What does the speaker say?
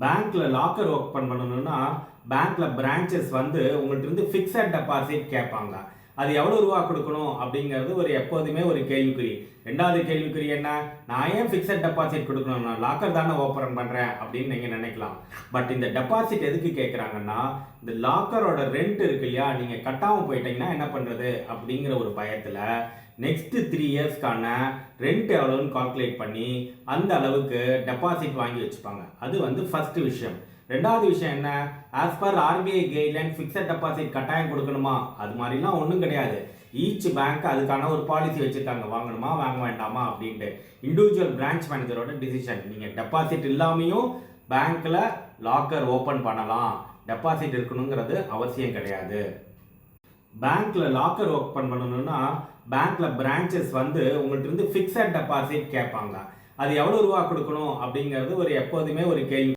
பேங்க்ல locker open பண்ணணும்னா பேங்க்ல பிரான்ச்சஸ் வந்து உங்கள்கிட்ட இருந்து ஃபிக்ஸட் டெபாசிட் கேட்பாங்க. அது எவ்வளோ ரூபா கொடுக்கணும் அப்படிங்கிறது ஒரு எப்போதுமே ஒரு கேள்விக்குறி. ரெண்டாவது கேள்விக்குறி என்ன? நான் ஏன் ஃபிக்ஸட் டெபாசிட் கொடுக்கணும் நான் லாக்கர் தானே ஓப்பன் பண்ணுறேன் அப்படின்னு நீங்கள் நினைக்கலாம். பட் இந்த டெபாசிட் எதுக்கு கேட்குறாங்கன்னா இந்த லாக்கரோட ரெண்ட் இருக்கு இல்லையா நீங்கள் கட்டாமல் போயிட்டீங்கன்னா என்ன பண்ணுறது அப்படிங்கிற ஒரு பயத்தில் நெக்ஸ்ட்டு த்ரீ இயர்ஸ்க்கான ரெண்ட் எவ்வளோன்னு கால்குலேட் பண்ணி அந்த அளவுக்கு டெபாசிட் வாங்கி வச்சுப்பாங்க. அது வந்து ஃபஸ்ட்டு விஷயம். ரெண்டாவது விஷயம் என்ன? As per RBI guideline fixed deposit கட்டாயம் கொடுக்கணுமா? அது மாதிரிலாம் ஒன்றும் கிடையாது. ஈச் பேங்க் அதுக்கான ஒரு பாலிசி வச்சுருக்காங்க. வாங்கணுமா வாங்க வேண்டாமா அப்படின்ட்டு. இண்டிவிஜுவல் பிரான்ச் மேனேஜரோட டிசிஷன் நீங்கள் டெபாசிட் இல்லாமையும் பேங்க்கில் லாக்கர் ஓப்பன் பண்ணலாம். டெபாசிட் இருக்கணுங்கிறது அவசியம் கிடையாது. பேங்க்கில் லாக்கர் ஓப்பன் பண்ணணும்னா பேங்க்கில் பிரான்ச்சஸ் வந்து உங்கள்கிட்ட இருந்து ஃபிக்ஸட் டெபாசிட் கேட்பாங்க. அது எவ்வளோ ரூபா கொடுக்கணும் அப்படிங்கிறது ஒரு எப்போதுமே ஒரு கேள்வி.